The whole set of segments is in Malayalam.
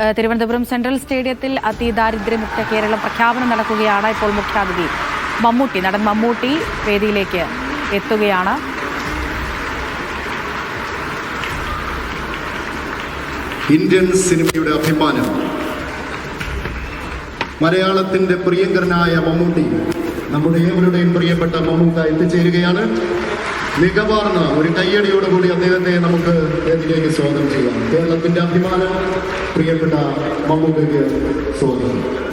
തിരുവനന്തപുരം സെൻട്രൽ സ്റ്റേഡിയത്തിൽ അതിദാരിദ്ര്യമുക്ത കേരളം പ്രഖ്യാപനം നടക്കുകയാണ് ഇപ്പോൾ മുഖ്യാതിഥി മമ്മൂട്ടി. നടൻ മമ്മൂട്ടി വേദിയിലേക്ക് എത്തുകയാണ്. ഇന്ത്യൻ സിനിമയുടെ അഭിമാനം. മലയാളത്തിന്റെ പ്രിയങ്കരനായ മമ്മൂട്ടി നമ്മുടെ ഏവരുടെയും പ്രിയപ്പെട്ട മമ്മൂക്ക എത്തിച്ചേരുകയാണ്. മികവാർന്ന ഒരു കയ്യടിയോടുകൂടി അദ്ദേഹത്തെ നമുക്ക് വേദിയിലേക്ക് സ്വാഗതം ചെയ്യാം. കേരളത്തിന്റെ അഭിമാനം പ്രിയപ്പെട്ട മമ്മൂക്കയ്ക്ക് സ്വാഗതം.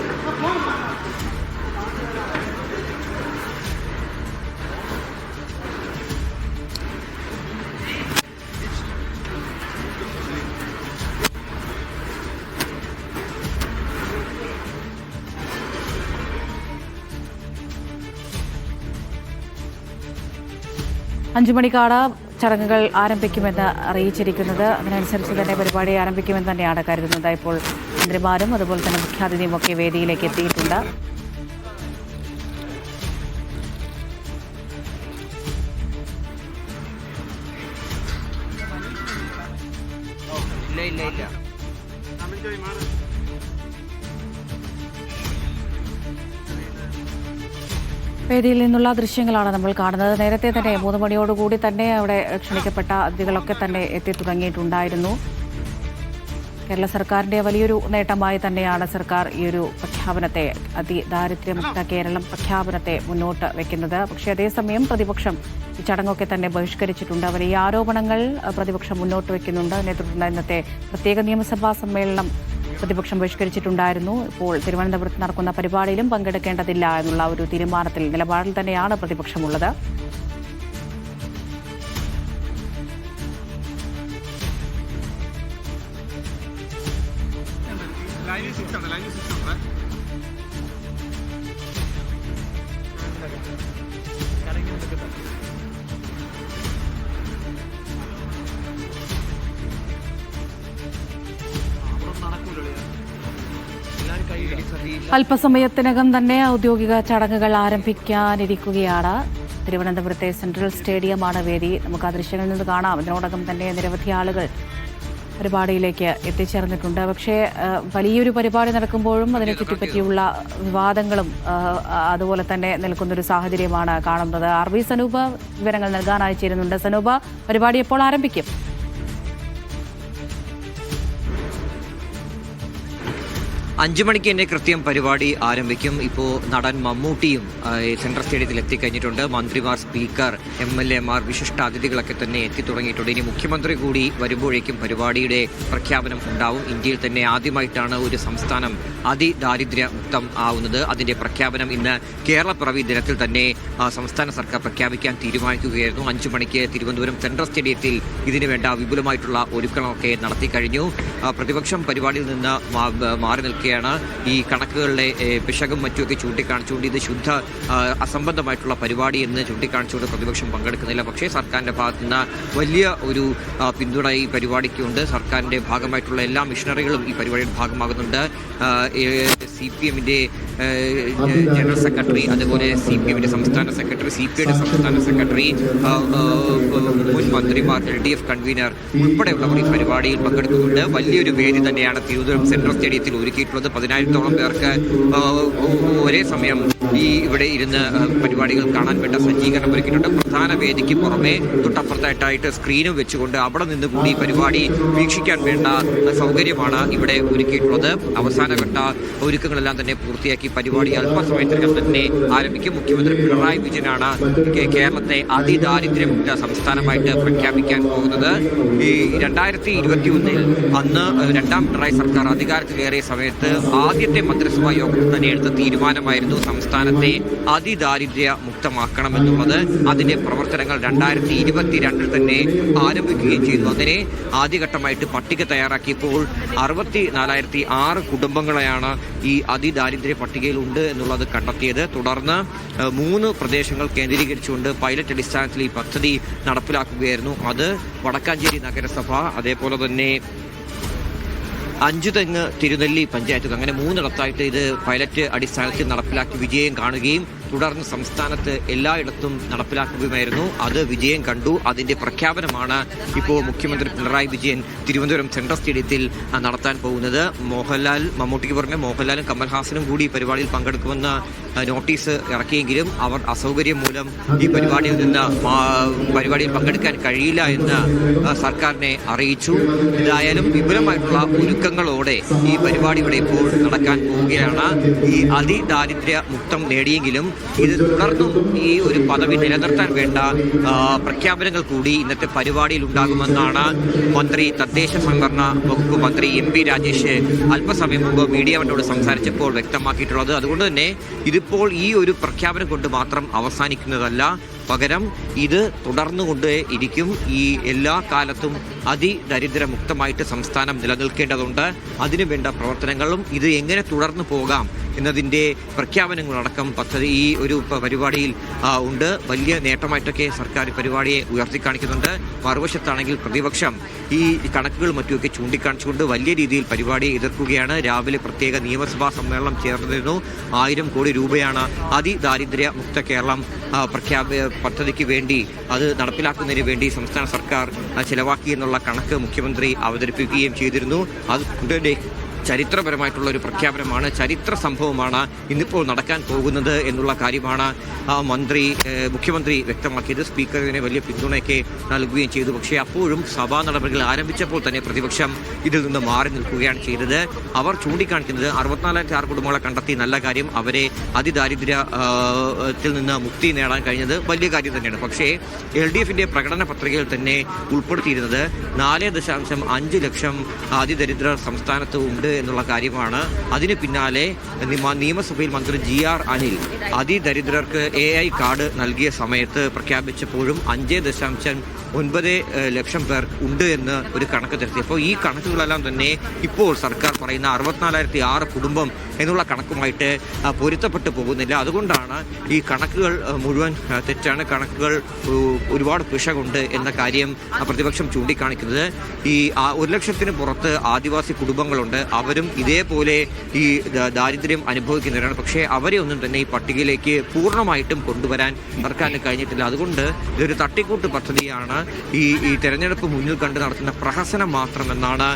അഞ്ചു മണിക്കാണ് ചടങ്ങുകൾ ആരംഭിക്കുമെന്ന് അറിയിച്ചിരിക്കുന്നത്. അതിനനുസരിച്ച് തന്നെ പരിപാടി ആരംഭിക്കുമെന്ന് തന്നെയാണ് കരുതുന്നത്. ഇപ്പോൾ മന്ത്രിമാരും അതുപോലെ തന്നെ മുഖ്യാതിഥിയും ഒക്കെ വേദിയിലേക്ക് എത്തിയിട്ടുണ്ട്. ഇല്ല ഇല്ല ഇല്ല. വേദിയിൽ നിന്നുള്ള ദൃശ്യങ്ങളാണ് നമ്മൾ കാണുന്നത്. നേരത്തെ തന്നെ മൂന്ന് മണിയോടുകൂടി തന്നെ അവിടെ ക്ഷണിക്കപ്പെട്ട അതിഥികളൊക്കെ തന്നെ എത്തി തുടങ്ങിയിട്ടുണ്ടായിരുന്നു കേരള സർക്കാരിന്റെ വലിയൊരു നേട്ടമായി തന്നെയാണ് സർക്കാർ ഈ ഒരു പ്രഖ്യാപനത്തെ അതിദാരിദ്ര്യമുക്ത കേരളം പ്രഖ്യാപനത്തെ മുന്നോട്ട് വെക്കുന്നത്. പക്ഷേ അതേസമയം പ്രതിപക്ഷം ഈ ചടങ്ങൊക്കെ തന്നെ ബഹിഷ്കരിച്ചിട്ടുണ്ട്. ഈ ആരോപണങ്ങൾ പ്രതിപക്ഷം മുന്നോട്ട് വെക്കുന്നുണ്ട്. അതിനെ തുടർന്ന് ഇന്നത്തെ പ്രത്യേക നിയമസഭാ സമ്മേളനം പ്രതിപക്ഷം ബഹിഷ്കരിച്ചിട്ടുണ്ടായിരുന്നു. ഇപ്പോൾ തിരുവനന്തപുരത്ത് നടക്കുന്ന പരിപാടിയിലും പങ്കെടുക്കേണ്ടതില്ല എന്നുള്ള ഒരു തീരുമാനത്തിൽ നിലപാടിൽ തന്നെയാണ് പ്രതിപക്ഷമുള്ളത്. അല്പസമയത്തിനകം തന്നെ ഔദ്യോഗിക ചടങ്ങുകൾ ആരംഭിക്കാനിരിക്കുകയാണ്. തിരുവനന്തപുരത്തെ സെൻട്രൽ സ്റ്റേഡിയമാണ് വേദി നമുക്ക് ആ ദൃശ്യങ്ങളിൽ നിന്ന് കാണാം. ഇതിനോടകം തന്നെ നിരവധി ആളുകൾ പരിപാടിയിലേക്ക് എത്തിച്ചേർന്നിട്ടുണ്ട്. പക്ഷേ വലിയൊരു പരിപാടി നടക്കുമ്പോഴും അതിനെ ചുറ്റിപ്പറ്റിയുള്ള വിവാദങ്ങളും അതുപോലെ തന്നെ നിൽക്കുന്നൊരു സാഹചര്യമാണ് കാണുന്നത്. ആർ വി സനൂപ വിവരങ്ങൾ നൽകാനായി ചേരുന്നുണ്ട്. സനൂപ പരിപാടി എപ്പോൾ ആരംഭിക്കും? അഞ്ചു മണിക്ക് തന്നെ കൃത്യം പരിപാടി ആരംഭിക്കും. ഇപ്പോൾ നടൻ മമ്മൂട്ടിയും സെൻട്രൽ സ്റ്റേഡിയത്തിൽ എത്തിക്കഴിഞ്ഞിട്ടുണ്ട്. മന്ത്രിമാർ സ്പീക്കർ എം എൽ എമാർ വിശിഷ്ട അതിഥികളൊക്കെ തന്നെ എത്തി തുടങ്ങിയിട്ടുണ്ട് ഇനി മുഖ്യമന്ത്രി കൂടി വരുമ്പോഴേക്കും പരിപാടിയുടെ പ്രഖ്യാപനം ഉണ്ടാവും. ഇന്ത്യയിൽ തന്നെ ആദ്യമായിട്ടാണ് ഒരു സംസ്ഥാനം അതിദാരിദ്ര്യ മുക്തം ആവുന്നത്. അതിന്റെ പ്രഖ്യാപനം ഇന്ന് കേരള പിറവി ദിനത്തിൽ തന്നെ സംസ്ഥാന സർക്കാർ പ്രഖ്യാപിക്കാൻ തീരുമാനിക്കുകയായിരുന്നു. അഞ്ചു മണിക്ക് തിരുവനന്തപുരം സെൻട്രൽ സ്റ്റേഡിയത്തിൽ ഇതിനു വേണ്ട വിപുലമായിട്ടുള്ള ഒരുക്കങ്ങളൊക്കെ നടത്തി കഴിഞ്ഞു പ്രതിപക്ഷം പരിപാടിയിൽ നിന്ന് മാറി ബ- മാറി ഈ കണക്കുകളിലെ പിശകും മറ്റുമൊക്കെ ചൂണ്ടിക്കാണിച്ചുകൊണ്ട് ഇത് ശുദ്ധ അസംബന്ധമായിട്ടുള്ള പരിപാടി എന്ന് ചൂണ്ടിക്കാണിച്ചുകൊണ്ട് പ്രതിപക്ഷം പങ്കെടുക്കുന്നില്ല. പക്ഷേ സർക്കാരിന്റെ ഭാഗത്തു നിന്ന് വലിയ ഒരു പിന്തുണ ഈ പരിപാടിക്കുണ്ട്. സർക്കാരിന്റെ ഭാഗമായിട്ടുള്ള എല്ലാ മിഷണറികളും ഈ പരിപാടിയുടെ ഭാഗമാകുന്നുണ്ട്. സി പി എമ്മിന്റെ ജനറൽ സെക്രട്ടറി അതുപോലെ സി പി എമ്മിന്റെ സംസ്ഥാന സെക്രട്ടറി സി പി ഐയുടെ സംസ്ഥാന സെക്രട്ടറി മുൻ മന്ത്രിമാർ എൽ ഡി എഫ് കൺവീനർ ഉൾപ്പെടെയുള്ളവർ ഈ പരിപാടിയിൽ പങ്കെടുക്കുന്നുണ്ട്. വലിയൊരു വേദി തന്നെയാണ് തിരുവനന്തപുരം സെൻട്രൽ സ്റ്റേഡിയത്തിൽ ഒരുക്കിയിട്ടുള്ളത്. പതിനായിരത്തോളം പേർക്ക് ഒരേ സമയം ഈ ഇവിടെ ഇരുന്ന് പരിപാടികൾ കാണാൻ വേണ്ട സജ്ജീകരണം ഒരുക്കിയിട്ടുണ്ട്. പ്രധാന വേദിക്ക് പുറമെ തൊട്ടപ്പുറത്തായിട്ടായിട്ട് സ്ക്രീനും വെച്ചുകൊണ്ട് അവിടെ നിന്ന് കൂടി പരിപാടി വീക്ഷിക്കാൻ വേണ്ട സൗകര്യമാണ് ഇവിടെ ഒരുക്കിയിട്ടുള്ളത്. അവസാനഘട്ട ഒരുക്കങ്ങളെല്ലാം തന്നെ പൂർത്തിയാക്കി പരിപാടി അല്പസമയത്തിനകം തന്നെ ആരംഭിക്കും. മുഖ്യമന്ത്രി പിണറായി വിജയനാണ് കേരളത്തെ അതിദാരിദ്ര്യമുക്ത സംസ്ഥാനമായിട്ട് പ്രഖ്യാപിക്കാൻ പോകുന്നത്. ഈ രണ്ടായിരത്തി ഇരുപത്തി ഒന്നിൽ അന്ന് രണ്ടാം പിണറായി സർക്കാർ അധികാരത്തിൽ കയറിയ സമയത്ത് ആദ്യത്തെ മന്ത്രിസഭാ യോഗത്തിൽ തന്നെ എടുത്ത തീരുമാനമായിരുന്നു സംസ്ഥാനത്തെ അതിദാരിദ്ര്യ മുക്തമാക്കണമെന്നുള്ളത്. അതിന്റെ പ്രവർത്തനങ്ങൾ രണ്ടായിരത്തി ഇരുപത്തിരണ്ടിൽ തന്നെ ആരംഭിക്കുകയും ചെയ്തു. അതിനെ ആദ്യഘട്ടമായിട്ട് പട്ടിക തയ്യാറാക്കിയപ്പോൾ അറുപത്തി നാലായിരത്തി ആറ് കുടുംബങ്ങളെയാണ് ഈ അതിദാരിദ്ര്യ പട്ടികയിൽ ഉണ്ട് എന്നുള്ളത് കണ്ടെത്തിയത്. തുടർന്ന് മൂന്ന് പ്രദേശങ്ങൾ കേന്ദ്രീകരിച്ചുകൊണ്ട് പൈലറ്റ് അടിസ്ഥാനത്തിൽ ഈ പദ്ധതി നടപ്പിലാക്കുകയായിരുന്നു. അത് വടക്കാഞ്ചേരി നഗരസഭ അതേപോലെ തന്നെ അഞ്ചുതെങ്ങ് തിരുനെല്ലി പഞ്ചായത്തുകൾ. അങ്ങനെ മൂന്നിടത്തായിട്ട് ഇത് പൈലറ്റ് അടിസ്ഥാനത്തിൽ നടപ്പിലാക്കി വിജയം കാണുകയും തുടർന്ന് സംസ്ഥാനത്ത് എല്ലായിടത്തും നടപ്പിലാക്കുകയുമായിരുന്നു അത് വിജയം കണ്ടു. അതിന്റെ പ്രഖ്യാപനമാണ് ഇപ്പോൾ മുഖ്യമന്ത്രി പിണറായി വിജയൻ തിരുവനന്തപുരം സെൻട്രൽ സ്റ്റേഡിയത്തിൽ നടത്താൻ പോകുന്നത്. മോഹൻലാൽ മമ്മൂട്ടിക്ക് പുറമെ മോഹൻലാലും കമൽഹാസനും കൂടി ഈ പരിപാടിയിൽ പങ്കെടുക്കുമെന്ന് നോട്ടീസ് ഇറക്കിയെങ്കിലും അവർ അസൗകര്യം മൂലം ഈ പരിപാടിയിൽ നിന്ന് പരിപാടിയിൽ പങ്കെടുക്കാൻ കഴിയില്ല എന്ന് സർക്കാരിനെ അറിയിച്ചു. ഇതായാലും വിപുലമായിട്ടുള്ള ഒരുക്കങ്ങളോടെ ഈ പരിപാടി ഇവിടെ ഇപ്പോൾ നടക്കാൻ പോവുകയാണ്. ഈ അതിദാരിദ്ര്യ മുക്തം നേടിയെങ്കിലും ഇത് തുടർന്നും ഈ ഒരു പദവി നിലനിർത്താൻ വേണ്ട പ്രഖ്യാപനങ്ങൾ കൂടി ഇന്നത്തെ പരിപാടിയിൽ ഉണ്ടാകുമെന്നാണ് മന്ത്രി തദ്ദേശ സംവരണ വകുപ്പ് മന്ത്രി എം പി രാജേഷ് അല്പസമയം മുമ്പ് മീഡിയവനോട് സംസാരിച്ചപ്പോൾ വ്യക്തമാക്കിയിട്ടുള്ളത്. അതുകൊണ്ട് തന്നെ ഇതിപ്പോൾ ഈ ഒരു പ്രഖ്യാപനം കൊണ്ട് മാത്രം അവസാനിക്കുന്നതല്ല പകരം ഇത് തുടർന്നു ഇരിക്കും. ഈ എല്ലാ കാലത്തും അതിദരിദ്രമുക്തമായിട്ട് സംസ്ഥാനം നിലനിൽക്കേണ്ടതുണ്ട്. അതിനു വേണ്ട പ്രവർത്തനങ്ങളും ഇത് എങ്ങനെ തുടർന്നു പോകാം എന്നതിന്റെ പ്രഖ്യാപനങ്ങളടക്കം പദ്ധതി ഈ ഒരു പരിപാടിയിൽ ഉണ്ട്. വലിയ നേട്ടമായിട്ടൊക്കെ സർക്കാർ പരിപാടിയെ ഉയർത്തി കാണിക്കുന്നുണ്ട്. മറുവശത്താണെങ്കിൽ പ്രതിപക്ഷം ഈ കണക്കുകൾ മറ്റുമൊക്കെ ചൂണ്ടിക്കാണിച്ചുകൊണ്ട് വലിയ രീതിയിൽ പരിപാടിയെ എതിർക്കുകയാണ്. രാവിലെ പ്രത്യേക നിയമസഭാ സമ്മേളനം ചേർന്നിരുന്നു. ആയിരം കോടി രൂപയാണ് അതിദാരിദ്ര്യ മുക്ത കേരളം പ്രഖ്യാപ പദ്ധതിക്ക് വേണ്ടി അത് നടപ്പിലാക്കുന്നതിന് വേണ്ടി സംസ്ഥാന സർക്കാർ ചിലവാക്കി എന്നുള്ള കണക്ക് മുഖ്യമന്ത്രി അവതരിപ്പിക്കുകയും ചെയ്തിരുന്നു. തന്നെ ചരിത്രപരമായിട്ടുള്ള ഒരു പ്രഖ്യാപനമാണ് ചരിത്ര സംഭവമാണ് ഇന്നിപ്പോൾ നടക്കാൻ പോകുന്നത് എന്നുള്ള കാര്യമാണ് മന്ത്രി മുഖ്യമന്ത്രി വ്യക്തമാക്കിയത്. സ്പീക്കറിന് വലിയ പിന്തുണയൊക്കെ നൽകുകയും ചെയ്തു. പക്ഷേ അപ്പോഴും സഭാ നടപടികൾ ആരംഭിച്ചപ്പോൾ തന്നെ പ്രതിപക്ഷം ഇതിൽ നിന്ന് മാറി നിൽക്കുകയാണ് ചെയ്തത്. അവർ ചൂണ്ടിക്കാണിക്കുന്നത് അറുപത്തിനാലായിരത്തി ആറ് കുടുംബങ്ങളെ കണ്ടെത്തി നല്ല കാര്യം അവരെ അതിദാരിദ്ര്യത്തിൽ നിന്ന് മുക്തി നേടാൻ കഴിഞ്ഞത് വലിയ കാര്യം തന്നെയാണ്. പക്ഷേ എൽ ഡി എഫിന്റെ പ്രകടന പത്രികയിൽ തന്നെ ഉൾപ്പെടുത്തിയിരുന്നത് നാല് ദശാംശം അഞ്ച് ലക്ഷം അതിദരിദ്രർ സംസ്ഥാനത്ത് ഉണ്ട് എന്നുള്ള കാര്യമാണ്. അതിന് പിന്നാലെ നിയമസഭയിൽ മന്ത്രി ജി ആർ അനിൽ അതിദരിദ്രർക്ക് എ ഐ കാർഡ് നൽകിയ സമയത്ത് പ്രഖ്യാപിച്ചപ്പോഴും അഞ്ച് ദശാംശം ഒൻപത് ലക്ഷം പേർ ഉണ്ട് എന്ന് ഒരു കണക്ക് തിരുത്തി അപ്പോൾ ഈ കണക്കുകളെല്ലാം തന്നെ ഇപ്പോൾ സർക്കാർ പറയുന്ന അറുപത്തിനാലായിരത്തി ആറ് കുടുംബം എന്നുള്ള കണക്കുമായിട്ട് പൊരുത്തപ്പെട്ടു പോകുന്നില്ല. അതുകൊണ്ടാണ് ഈ കണക്കുകൾ മുഴുവൻ തെറ്റാണ്. കണക്കുകൾ ഒരുപാട് പിശകുണ്ട് എന്ന കാര്യം പ്രതിപക്ഷം ചൂണ്ടിക്കാണിക്കുന്നത്. ഈ ഒരു ലക്ഷത്തിന് പുറത്ത് ആദിവാസി കുടുംബങ്ങളുണ്ട്. അവരും ഇതേപോലെ ഈ ദാരിദ്ര്യം അനുഭവിക്കുന്നവരാണ്. പക്ഷേ അവരെ ഒന്നും തന്നെ ഈ പട്ടികയിലേക്ക് പൂർണമായിട്ടും കൊണ്ടുവരാൻ സർക്കാരിന് കഴിഞ്ഞിട്ടില്ല. അതുകൊണ്ട് ഇതൊരു തട്ടിക്കൂട്ട് പദ്ധതിയാണ്. ഈ ഈ തെരഞ്ഞെടുപ്പ് മുന്നിൽ കണ്ട് നടത്തുന്ന പ്രഹസനം മാത്രമെന്നാണ്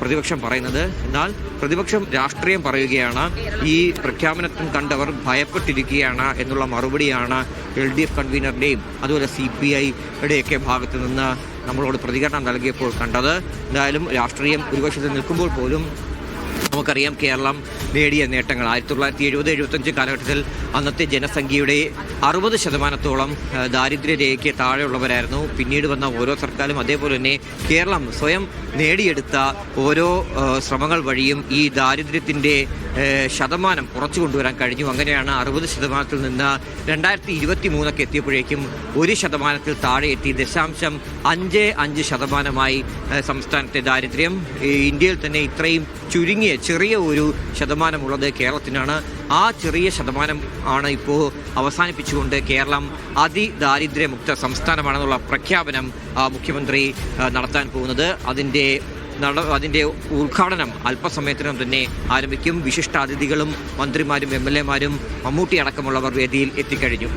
പ്രതിപക്ഷം പറയുന്നത്. എന്നാൽ പ്രതിപക്ഷം രാഷ്ട്രീയം പറയുകയാണ് ഈ പ്രഖ്യാപനത്തും കണ്ടവർ ഭയപ്പെട്ടിരിക്കുകയാണ് എന്നുള്ള മറുപടിയാണ് എൽ ഡി എഫ് കൺവീനറുടെയും അതുപോലെ സി പി ഐയുടെയൊക്കെ ഭാഗത്തു നിന്ന് നമ്മളോട് പ്രതികരണം നൽകിയപ്പോൾ കണ്ടത്. എന്തായാലും രാഷ്ട്രീയം ഒരു വശത്ത് നിൽക്കുമ്പോൾ പോലും നമുക്കറിയാം കേരളം നേടിയ നേട്ടങ്ങൾ. ആയിരത്തി തൊള്ളായിരത്തി എഴുപത് എഴുപത്തഞ്ച് കാലഘട്ടത്തിൽ അന്നത്തെ ജനസംഖ്യയുടെ അറുപത് ശതമാനത്തോളം ദാരിദ്ര്യരേഖയ്ക്ക് താഴെയുള്ളവരായിരുന്നു. പിന്നീട് വന്ന ഓരോ സർക്കാരും അതേപോലെ തന്നെ കേരളം സ്വയം നേടിയെടുത്ത ഓരോ ശ്രമങ്ങൾ വഴിയും ഈ ദാരിദ്ര്യത്തിന്റെ ശതമാനം കുറച്ചു കൊണ്ടുവരാൻ കഴിഞ്ഞു. അങ്ങനെയാണ് അറുപത് ശതമാനത്തിൽ നിന്ന് രണ്ടായിരത്തി ഇരുപത്തി മൂന്നൊക്കെ എത്തിയപ്പോഴേക്കും ഒരു ശതമാനത്തിൽ താഴെ എത്തി. ദശാംശം അഞ്ച് അഞ്ച് ശതമാനമായി സംസ്ഥാനത്തെ ദാരിദ്ര്യം. ഇന്ത്യയിൽ തന്നെ ഇത്രയും ചുരുങ്ങിയ ചെറിയ ഒരു ശതമാനമുള്ളത് കേരളത്തിനാണ്. ആ ചെറിയ ശതമാനം ആണ് ഇപ്പോൾ അവസാനിപ്പിച്ചുകൊണ്ട് കേരളം അതിദാരിദ്ര്യമുക്ത സംസ്ഥാനമാണെന്നുള്ള പ്രഖ്യാപനം മുഖ്യമന്ത്രി നടത്താൻ പോകുന്നത്. അതിന്റെ നട അതിന്റെ ഉദ്ഘാടനം അല്പസമയത്തിനും തന്നെ ആരംഭിക്കും. വിശിഷ്ടാതിഥികളും മന്ത്രിമാരും എം എൽ എമാരും മമ്മൂട്ടി അടക്കമുള്ളവർ വേദിയിൽ എത്തിക്കഴിഞ്ഞു.